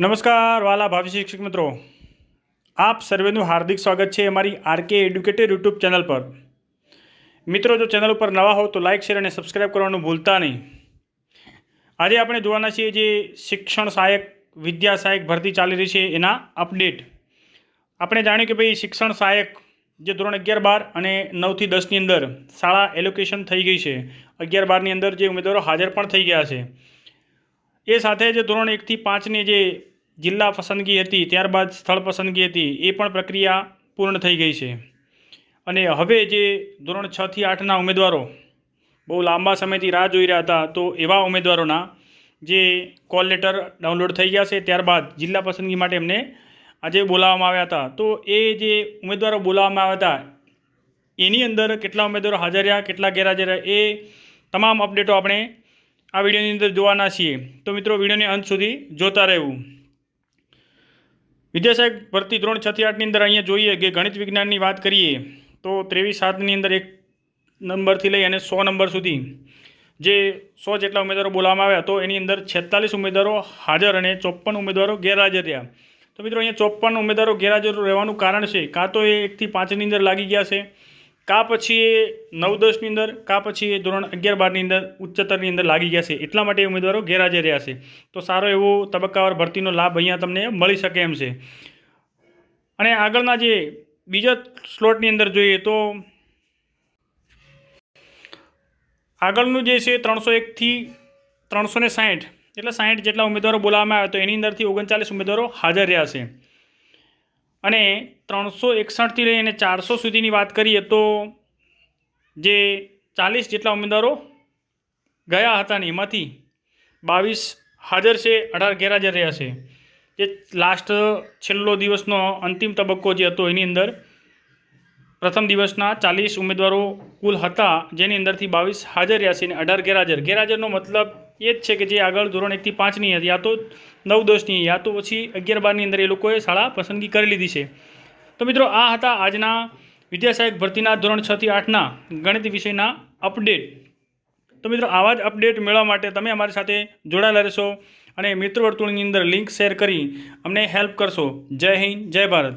નમસ્કાર, વાલા ભાવિ શિક્ષક મિત્રો. આપ સર્વેનું હાર્દિક સ્વાગત છે અમારી આરકે એડ્યુકેટેડ યુટ્યુબ ચેનલ પર. મિત્રો, જો ચેનલ ઉપર નવા હો તો લાઇક શેર અને સબસ્ક્રાઇબ કરવાનું ભૂલતા નહીં. આજે આપણે જોવાના છીએ જે શિક્ષણ સહાયક, વિદ્યા સહાયક ભરતી ચાલી રહી છે એના અપડેટ આપણે જાણ્યું કે ભાઈ શિક્ષણ સહાયક જે ધોરણ અગિયાર બાર અને નવથી દસની અંદર શાળા એલોકેશન થઈ ગઈ છે. અગિયાર બારની અંદર જે ઉમેદવારો હાજર પણ થઈ ગયા છે. એ સાથે જે ધોરણ એકથી પાંચની જે જિલ્લા પસંદગી હતી, ત્યારબાદ સ્થળ પસંદગી હતી, એ પણ પ્રક્રિયા પૂર્ણ થઈ ગઈ છે. અને હવે જે ધોરણ છથી આઠના ઉમેદવારો બહુ લાંબા સમયથી રાહ જોઈ રહ્યા હતા, તો એવા ઉમેદવારોના જે કોલ લેટર ડાઉનલોડ થઈ ગયા છે, ત્યારબાદ જિલ્લા પસંદગી માટે એમને આજે બોલાવવામાં આવ્યા હતા. તો એ જે ઉમેદવારો બોલાવવામાં આવ્યા હતા, એની અંદર કેટલા ઉમેદવારો હાજર રહ્યા, કેટલા ગેરહાજર રહ્યા, એ તમામ અપડેટો આપણે આ વિડીયોની અંદર જોવાના છીએ. તો મિત્રો, વિડીયોને અંત સુધી જોતા રહેવું. વિદ્યાસાહેબ ભરતી ધોરણ છથી આઠની અંદર અહીંયા જોઈએ કે ગણિત વિજ્ઞાનની વાત કરીએ, તો ત્રેવીસ સાતની અંદર એક નંબરથી લઈ અને સો નંબર સુધી જે સો જેટલા ઉમેદવારો બોલાવવામાં આવ્યા, તો એની અંદર છેતાલીસ ઉમેદવારો હાજર અને ચોપન ઉમેદવારો ગેરહાજર રહ્યા. તો મિત્રો, અહીંયા ચોપન ઉમેદવારો ગેરહાજર રહેવાનું કારણ છે, કાં તો એ એકથી પાંચની અંદર લાગી ગયા છે કાં પછી એ નવ દસની અંદર, કાં પછી એ ધોરણ અગિયાર બારની અંદર, ઉચ્ચતરની અંદર લાગી ગયા છે. એટલા માટે ઉમેદવારો ગેરહાજર રહ્યા છે. તો સારો એવો તબક્કાવાર ભરતીનો લાભ અહીંયા તમને મળી શકે એમ છે. અને આગળના જે બીજા સ્લોટની અંદર જોઈએ તો આગળનું જે છે ત્રણસો એકથી ત્રણસો ને સાઠ એટલે સાઠ જેટલા ઉમેદવારો બોલાવવામાં આવ્યા તો એની અંદરથી ઓગણચાલીસ ઉમેદવારો હાજર રહ્યા છે. અને ત્રણસો એકસઠથી લઈને ચારસો સુધીની વાત કરીએ તો જે ચાલીસ જેટલા ઉમેદવારો ગયા હતા ને એમાંથી બાવીસ હાજર છે, અઢાર ગેરહાજર રહ્યા છે. જે લાસ્ટ છેલ્લો દિવસનો અંતિમ તબક્કો જે હતો એની અંદર પ્રથમ દિવસના ચાલીસ ઉમેદવારો કુલ હતા, જેની અંદરથી બાવીસ હાજર રહ્યા છે અને અઢાર ગેરહાજર. ગેરહાજરનો મતલબ એ જ છે કે જે આગળ ધોરણ એકથી પાંચની હતી, યા તો નવ દસની, યા તો પછી અગિયાર બારની અંદર એ લોકોએ શાળા પસંદગી કરી લીધી છે. તો મિત્રો, આ હતા આજના વિદ્યાસહાયક ભરતીના ધોરણ છથી આઠના ગણિત વિષયના અપડેટ. તો મિત્રો, આવા જ અપડેટ મેળવવા માટે તમે અમારી સાથે જોડાયેલા રહેશો અને મિત્ર વર્તુળની અંદર લિંક શેર કરી અમને હેલ્પ કરશો. જય હિન્દ, જય ભારત.